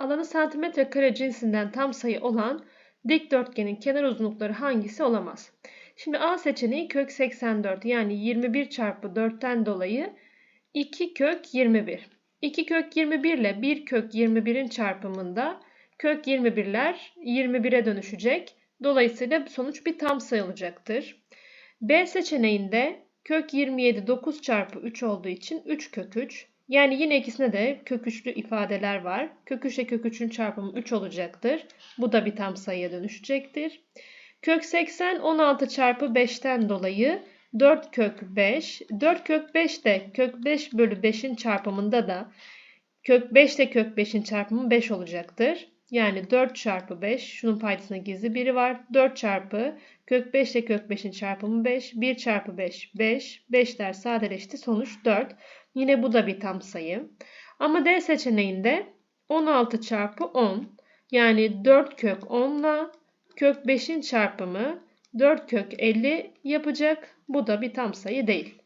Alanı santimetre kare cinsinden tam sayı olan dikdörtgenin kenar uzunlukları hangisi olamaz? Şimdi A seçeneği kök 84 yani 21 çarpı 4'ten dolayı 2 kök 21. 2 kök 21 ile 1 kök 21'in çarpımında kök 21'ler 21'e dönüşecek. Dolayısıyla sonuç bir tam sayı olacaktır. B seçeneğinde kök 27 9 çarpı 3 olduğu için 3 kök 3. Yani yine ikisinde de kök 3'lü ifadeler var. Kök 3 ile kök 3'ün çarpımı 3 olacaktır. Bu da bir tam sayıya dönüşecektir. Kök 80 16 çarpı 5'ten dolayı 4 kök 5. 4 kök 5 de kök 5 bölü 5'in çarpımında da kök 5 ile kök 5'in çarpımı 5 olacaktır. Yani 4 çarpı 5, şunun paydasında gizli biri var. 4 çarpı kök 5 ile kök 5'in çarpımı 5. 1 çarpı 5, 5. 5'ler sadeleşti. Sonuç 4. Yine bu da bir tam sayı. Ama D seçeneğinde 16 çarpı 10 yani 4 kök 10 ile kök 5'in çarpımı 4 kök 50 yapacak. Bu da bir tam sayı değil.